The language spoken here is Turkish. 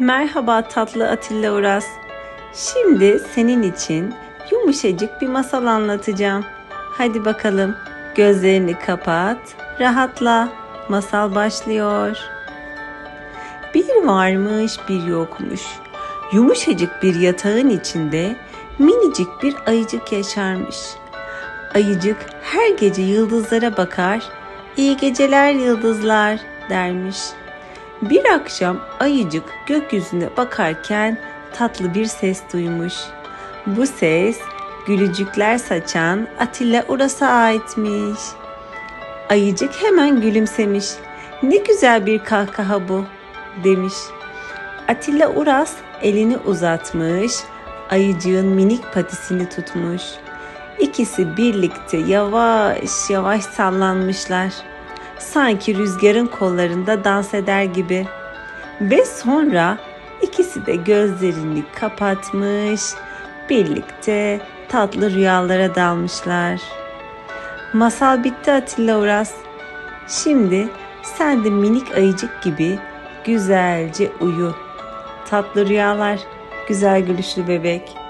Merhaba tatlı Atilla Uras. Şimdi senin için yumuşacık bir masal anlatacağım. Hadi bakalım gözlerini kapat, rahatla. Masal başlıyor. Bir varmış bir yokmuş. Yumuşacık bir yatağın içinde minicik bir ayıcık yaşarmış. Ayıcık her gece yıldızlara bakar, iyi geceler yıldızlar dermiş. Bir akşam ayıcık gökyüzüne bakarken tatlı bir ses duymuş. Bu ses gülücükler saçan Atilla Uras'a aitmiş. Ayıcık hemen gülümsemiş. Ne güzel bir kahkaha bu demiş. Atilla Uras elini uzatmış, ayıcığın minik patisini tutmuş. İkisi birlikte yavaş yavaş sallanmışlar. Sanki rüzgarın kollarında dans eder gibi. Ve sonra ikisi de gözlerini kapatmış, birlikte tatlı rüyalara dalmışlar. Masal bitti Atilla Uras. Şimdi sen de minik ayıcık gibi güzelce uyu. Tatlı rüyalar, güzel gülüşlü bebek.